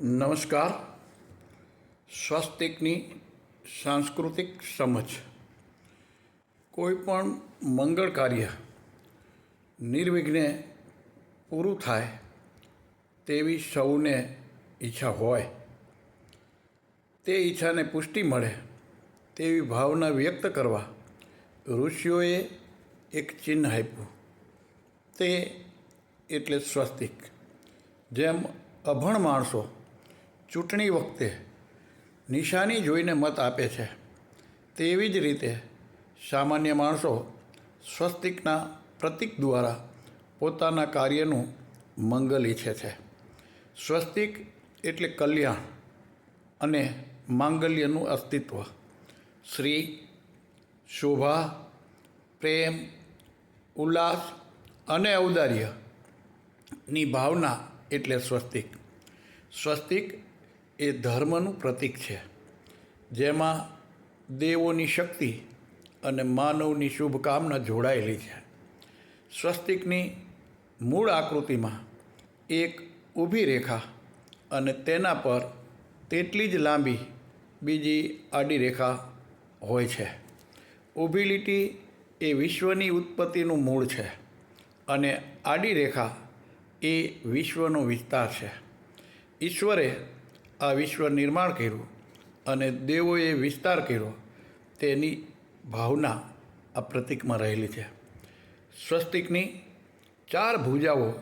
નમસ્કાર. સ્વસ્તિકની સાંસ્કૃતિક સમજ. કોઈપણ મંગળ કાર્ય નિર્વિઘ્ને પૂરું થાય તેવી સૌને ઈચ્છા હોય, તે ઈચ્છાને પુષ્ટિ મળે તેવી ભાવના વ્યક્ત કરવા ઋષિઓએ એક ચિહ્ન આપ્યું. તે એટલે સ્વસ્તિક. જેમ અભણ માણસો ચૂંટણી વખતે નિશાની જોઈને મત આપે છે. તેવી જ રીતે સામાન્ય માણસો સ્વસ્તિકના પ્રતીક દ્વારા પોતાના કાર્યનું મંગલ ઈચ્છે છે. સ્વસ્તિક એટલે કલ્યાણ અને માંગલ્યનું અસ્તિત્વ. શ્રી શોભા, પ્રેમ, ઉલ્લાસ અને ઔદાર્યની ભાવના એટલે સ્વસ્તિક. સ્વસ્તિક એ ધર્મનું પ્રતીક છે. જેમાં દેવોની શક્તિ અને માનવની શુભકામના જોડાયેલી છે. સ્વસ્તિકની મૂળ આકૃતિમાં એક ઊભી રેખા અને તેના પર તેટલી જ લાંબી બીજી આડી રેખા હોય છે. ઊભી લીટી એ વિશ્વની ઉત્પત્તિનું મૂળ છે અને આડી રેખા એ વિશ્વનો વિસ્તાર છે. ઈશ્વરે આ વિશ્વ નિર્માણ કર્યું અને દેવોએ વિસ્તાર કર્યો, તેની ભાવના આ પ્રતિકમાં રહેલી છે. સ્વસ્તિકની ચાર ભુજાઓ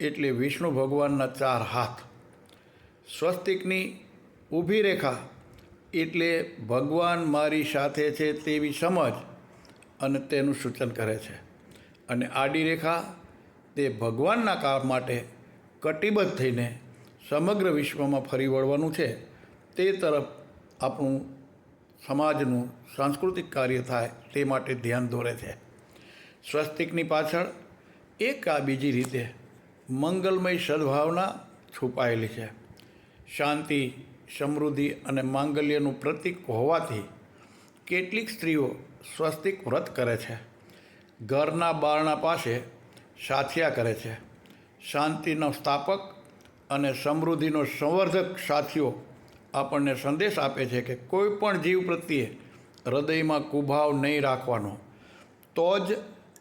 એટલે વિષ્ણુ ભગવાનના ચાર હાથ. સ્વસ્તિકની ઊભી રેખા એટલે ભગવાન મારી સાથે છે તેવી સમજ અને તેનું સૂચન કરે છે. અને આડી રેખા તે ભગવાનના કામ માટે કટિબદ્ધ થઈને સમગ્ર વિશ્વમાં ફરી વળવાનું છે. તે તરફ આપણું સમાજનું સાંસ્કૃતિક કાર્ય થાય તે માટે ધ્યાન દોરે છે. સ્વસ્તિકની પાછળ એક આ બીજી રીતે મંગલમય સદ્ભાવના છુપાયેલી છે. શાંતિ, સમૃદ્ધિ અને માંગલ્યનું પ્રતીક હોવાથી કેટલીક સ્ત્રીઓ સ્વસ્તિક વ્રત કરે છે. ઘરના બારણા પાસે સાથિયા કરે છે. શાંતિનો સ્થાપક અને સમૃદ્ધિનો સંવર્ધક સાથીઓ આપણને સંદેશ આપે છે કે કોઈ પણ જીવ પ્રત્યે હૃદયમાં કુભાવ નહીં રાખવાનો, તો જ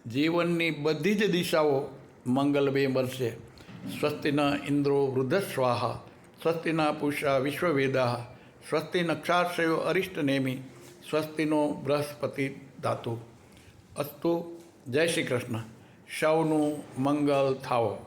જીવનની બધી જ દિશાઓ મંગલમય બનશે. સ્વસ્તિના ઇન્દ્રો વૃદ્ધ સ્વાહા, સ્વસ્તિના પુષા વિશ્વવેદા, સ્વસ્તિ નક્ષાશ્રયો અરિષ્ટનેમી સ્વસ્તિનો બૃહસ્પતિ ધાતુ. અસ્તુ, જય શ્રી કૃષ્ણ. સૌનું મંગલ થાવો